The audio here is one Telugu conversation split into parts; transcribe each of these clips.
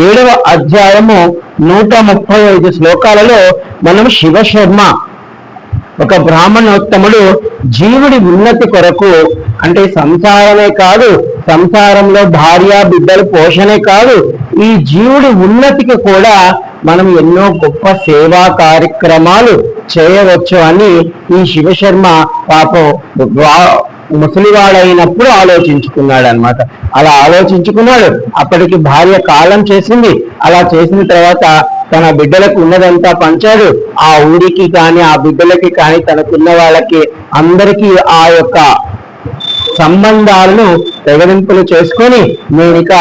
ఏడవ అధ్యాయము నూట ముప్పై ఐదు శ్లోకాలలో మనం శివశర్మ ఒక బ్రాహ్మణోత్తముడు జీవుడి ఉన్నతి కొరకు అంటే సంసారమే కాదు సంసారంలో భార్య బిడ్డలు పోషణే కాదు ఈ జీవుడి ఉన్నతికి కూడా మనం ఎన్నో గొప్ప సేవా కార్యక్రమాలు చేయవచ్చు అని ఈ శివశర్మ పాపం ముసలివాడైనప్పుడు ఆలోచించుకున్నాడు అనమాట అలా ఆలోచించుకున్నాడు. అప్పటికి భార్య కాలం చేసింది. అలా చేసిన తర్వాత తన బిడ్డలకు ఉన్నదంతా పంచాడు. ఆ ఊరికి కానీ ఆ బిడ్డలకి కానీ తనకున్న వాళ్ళకి అందరికీ ఆ యొక్క సంబంధాలను తెగలింపులు చేసుకొని నేను ఇక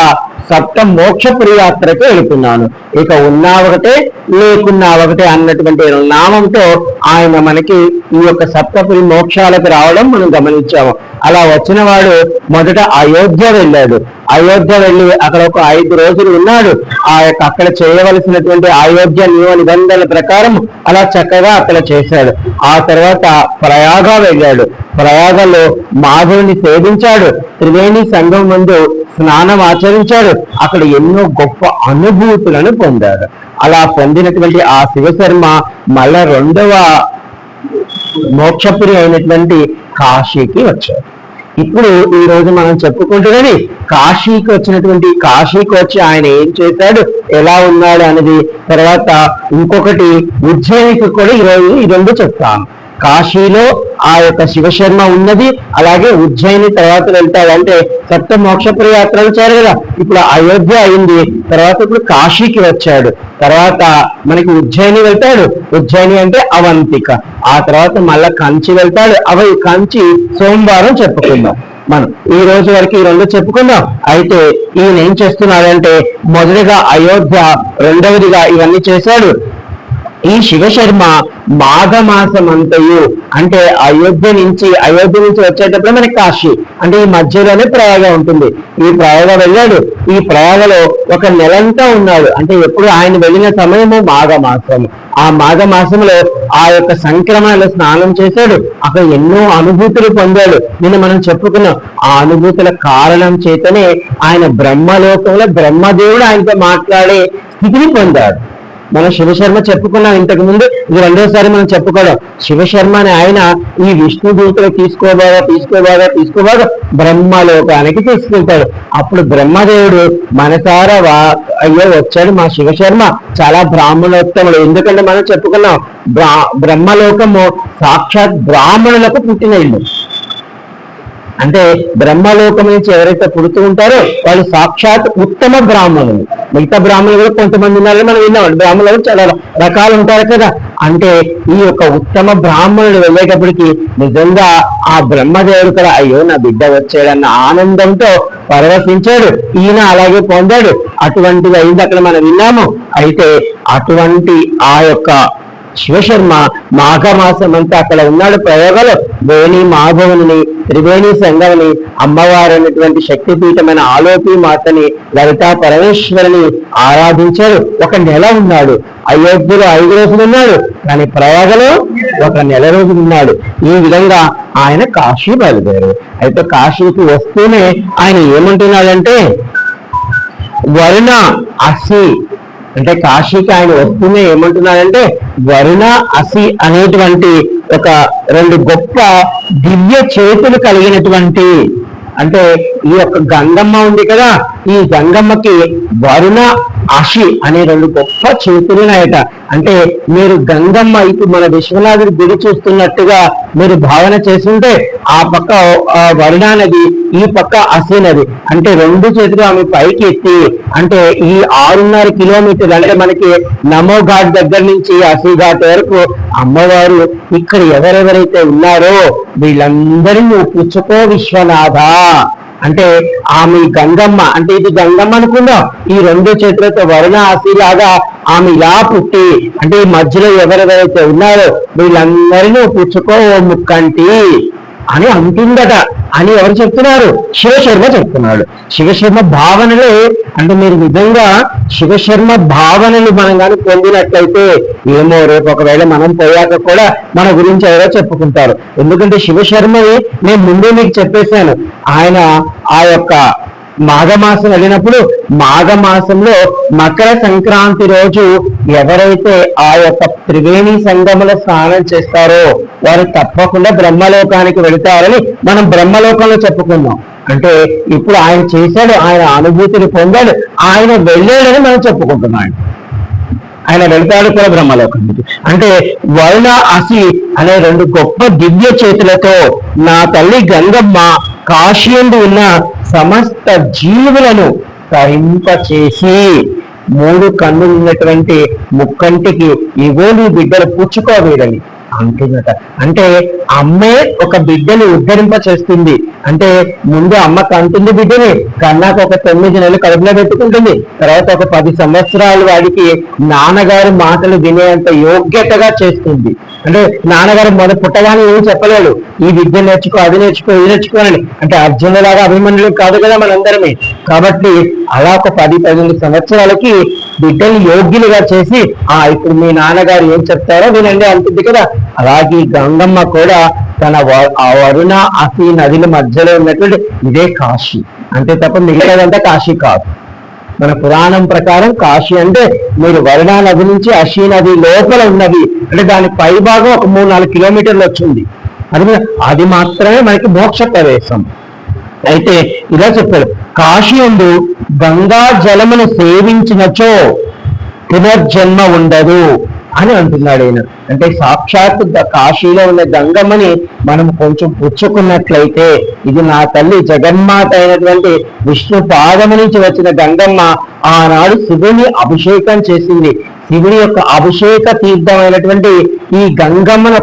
సప్త మోక్షపురి యాత్రకు వెళుతున్నాను. ఇక ఉన్నా ఒకటే లేకున్నా ఒకటే అన్నటువంటి నామంతో ఆయన మనకి ఈ యొక్క సప్తపురి మోక్షాలకు రావడం మనం గమనించాము. అలా వచ్చిన వాడు మొదట అయోధ్య వెళ్ళాడు. అయోధ్య వెళ్ళి అక్కడ ఒక ఐదు రోజులు ఉన్నాడు. ఆ యొక్క అక్కడ చేయవలసినటువంటి అయోధ్య నియమ నిబంధనల ప్రకారం అలా చక్కగా అక్కడ చేశాడు. ఆ తర్వాత ప్రయాగ వెళ్ళాడు. ప్రయాగలో మాధవుని సేవించాడు. త్రివేణి సంఘం ముందు స్నానం ఆచరించాడు. అక్కడ ఎన్నో గొప్ప అనుభూతులను పొందాడు. అలా పొందినటువంటి ఆ శివశర్మ మళ్ళా రెండవ మోక్షపురి అయినటువంటి కాశీకి వచ్చారు. ఇప్పుడు ఈ రోజు మనం చెప్పుకుంటున్నది కాశీకి వచ్చినటువంటి కాశీకి వచ్చి ఆయన ఏం చేశాడు ఎలా ఉన్నాడు అనేది తర్వాత ఇంకొకటి ఉజ్జయినికి కూడా ఈ రోజు ఈ రెండు చెప్తాను. కాశీలో ఆ యొక్క శివశర్మ ఉన్నది. అలాగే ఉజ్జయిని తర్వాత వెళ్తాడు అంటే సప్త మోక్షపుర యాత్రలు వచ్చారు కదా. ఇప్పుడు అయోధ్య అయింది. తర్వాత ఇప్పుడు కాశీకి వచ్చాడు. తర్వాత మనకి ఉజ్జయిని వెళ్తాడు. ఉజ్జయిని అంటే అవంతిక. ఆ తర్వాత మళ్ళా కంచి వెళ్తాడు. అవి కంచి సోమవారం చెప్పుకుందాం మనం. ఈ రోజు వరకు ఈ రెండు చెప్పుకుందాం. అయితే ఈయన ఏం చేస్తున్నాడంటే మొదటిగా అయోధ్య రెండవదిగా ఇవన్నీ చేశాడు. ఈ శివశర్మ మాఘమాసం అంతయు అంటే అయోధ్య నుంచి అయోధ్య నుంచి వచ్చేటప్పుడు మనకి కాశీ అంటే ఈ మధ్యలోనే ప్రయాగ ఉంటుంది. ఈ ప్రయాగ వెళ్ళాడు. ఈ ప్రయాగలో ఒక నెలంతా ఉన్నాడు. అంటే ఎప్పుడు ఆయన వెళ్ళిన సమయము మాఘమాసం. ఆ మాఘమాసంలో ఆ యొక్క సంక్రమణలో స్నానం చేశాడు. అక్కడ ఎన్నో అనుభూతులు పొందాడు. నిన్న మనం చెప్పుకున్నాం ఆ అనుభూతుల కారణం చేతనే ఆయన బ్రహ్మలోకంలో బ్రహ్మదేవుడు ఆయనతో మాట్లాడే స్థితిని పొందాడు. మనం శివశర్మ చెప్పుకున్నాం ఇంతకు ముందు ఇది రెండోసారి మనం చెప్పుకోవడం. శివశర్మ అని ఆయన ఈ విష్ణు దూతలు తీసుకోబాగా తీసుకోబాగా తీసుకోబాగా బ్రహ్మలోకానికి తీసుకెళ్తాడు. అప్పుడు బ్రహ్మదేవుడు మనసారా వా అయ్యో వచ్చాడు మా శివశర్మ. చాలా బ్రాహ్మణోత్తముడు. ఎందుకంటే మనం చెప్పుకున్నాం బ్రా బ్రహ్మలోకము సాక్షాత్ బ్రాహ్మణులకు పుట్టిన ఇల్లు. అంటే బ్రహ్మలోకం నుంచి ఎవరైతే పుడుతూ ఉంటారో వాళ్ళు సాక్షాత్ ఉత్తమ బ్రాహ్మణులు. మిగతా బ్రాహ్మణులు కూడా కొంతమంది ఉన్నారని మనం విన్నాం. బ్రాహ్మణులు చాలా రకాలు ఉంటారు కదా. అంటే ఈ యొక్క ఉత్తమ బ్రాహ్మణుడు వెళ్ళేటప్పటికి నిజంగా ఆ బ్రహ్మదేవుడు కూడా అయ్యో నా బిడ్డ వచ్చాడన్న ఆనందంతో పరవశించాడు. ఈయన అలాగే పొందాడు. అటువంటిది అయింది అక్కడ మనం విన్నాము. అయితే అటువంటి ఆ యొక్క శివశర్మ మాఘమాసం అంతా అక్కడ ఉన్నాడు. ప్రయోగాలు వేణి మాధవుని త్రివేణి సంగమని అమ్మవారు అనేటువంటి శక్తిపీఠమైన ఆలోపి మాతని లలితా పరమేశ్వరిని ఆరాధించారు. ఒక నెల ఉన్నాడు. అయోధ్యలో ఐదు రోజులు ఉన్నాడు. కానీ ప్రయాగలో ఒక నెల రోజులు ఉన్నాడు. ఈ విధంగా ఆయన కాశీ బయలుదేరు అయితే కాశీకి వస్తూనే ఆయన ఏమంటున్నాడంటే వరుణ అసి అంటే కాశీకి ఆయన వస్తూనే ఏమంటున్నాడంటే వరుణ అసి అనేటువంటి ఒక రెండు గొప్ప దివ్య చేతులు కలిగినటువంటి అంటే ఈ యొక్క గంగమ్మ ఉంది కదా ఈ గంగమ్మకి వరుణ అషి అనే రెండు గొప్ప చేతులున్నాయట అంటే మీరు గంగమ్మ ఇప్పుడు మన విశ్వనాథుడి గుడి చూస్తున్నట్టుగా మీరు భావన చేస్తుంటే ఆ పక్క ఆ వరుణ నది ఈ పక్క అసి నది. అంటే రెండు చేతులు ఆమె పైకి ఎత్తి అంటే ఈ ఆరున్నర కిలోమీటర్లు అంటే మనకి నమో ఘాట్ దగ్గర నుంచి అసి ఘాట్ వరకు అమ్మవారు ఇక్కడ ఎవరెవరైతే ఉన్నారో వీళ్ళందరినీ నువ్వు పుచ్చుకో విశ్వనాథ. అంటే ఆమె గంగమ్మ అంటే ఇది గంగమ్మ అనుకుందాం. ఈ రెండు చేతులతో వరుణ ఆశీలాగా ఆమె ఇలా పుట్టి అంటే ఈ మధ్యలో ఎవరెవరైతే ఉన్నారో వీళ్ళందరినీ పుచ్చుకో ఓ ముక్కంటి అని అంటుందట. అని ఎవరు చెప్తున్నారు? శివశర్మ చెప్తున్నాడు. శివశర్మ భావనలే అంటే మీరు నిజంగా శివశర్మ భావనలు మనం కానీ పొందినట్లయితే ఏమో రేపు ఒకవేళ మనం పోయాక కూడా మన గురించి ఎవరో చెప్పుకుంటారు. ఎందుకంటే శివశర్మని నేను ముందే మీకు చెప్పేశాను. ఆయన ఆ యొక్క మాఘమాసం వెళ్ళినప్పుడు మాఘమాసంలో మకర సంక్రాంతి రోజు ఎవరైతే ఆ యొక్క త్రివేణి సంగములో స్నానం చేస్తారో వారు తప్పకుండా బ్రహ్మలోకానికి వెళతారని మనం బ్రహ్మలోకంలో చెప్పుకున్నాం అంటే ఇప్పుడు ఆయన చేశాడు ఆయన అనుభూతిని పొందాడు ఆయన వెళ్ళాడని మనం చెప్పుకుంటున్నాం. ఆయన వెళ్తాడు కూడా బ్రహ్మలోకానికి. అంటే వరుణ అసి అనే రెండు గొప్ప దివ్య చేతులతో నా తల్లి గంగమ్మ కాశీయందు ఉన్న సమస్త జీవులను తరింపచేసి మూడు కన్నులు ఉన్నటువంటి ముక్కంటికి ఇగో నీ బిడ్డలు పుచ్చుకోవేరని. అంటున్నట. అంటే అమ్మే ఒక బిడ్డని ఉద్ధరింప చేస్తుంది అంటే ముందు అమ్మ కంటుంది బిడ్డని కన్నాక ఒక తొమ్మిది నెలలు కడుపులో పెట్టుకుంటుంది. తర్వాత ఒక పది సంవత్సరాలు వాడికి నాన్నగారు మాటలు వినేంత యోగ్యతగా చేస్తుంది. అంటే నాన్నగారు మొదట పుట్టగానే ఏం చెప్పలేడు. ఈ విద్య నేర్చుకో అది నేర్చుకో ఇది నేర్చుకోనని అంటే అర్జునులాగా అభిమన్యులు కాదు కదా మనందరమే. కాబట్టి అలా ఒక పది పదిహేను సంవత్సరాలకి బిడ్డని యోగ్యులుగా చేసి ఆ ఇప్పుడు మీ నాన్నగారు ఏం చెప్తారో వినండి అంటుంది కదా. అలాగే గంగమ్మ కూడా తన ఆ వరుణ అసి నదుల మధ్యలో ఉన్నటువంటి ఇదే కాశీ. అంతే తప్ప మిగతాదంతా కాశీ కాదు. మన పురాణం ప్రకారం కాశీ అంటే మీరు వరుణా నది నుంచి అశీ నది లోపల ఉన్నది. అంటే దాని పై భాగం ఒక మూడు నాలుగు కిలోమీటర్లు వచ్చింది. అది అది మాత్రమే మనకి మోక్ష ప్రవేశం. అయితే ఇలా చెప్పాడు కాశీ గంగా జలమును సేవించినచో పునర్జన్మ ఉండదు. అని అంటున్నాడు ఆయన అంటే సాక్షాత్ కాశీలో ఉన్న గంగమ్మని మనం కొంచెం పుచ్చుకున్నట్లయితే ఇది నా తల్లి జగన్మాత అయినటువంటి విష్ణు పాదము నుంచి వచ్చిన గంగమ్మ ఆనాడు శివుని అభిషేకం చేసింది. శివుని యొక్క అభిషేక తీర్థమైనటువంటి ఈ గంగమ్మను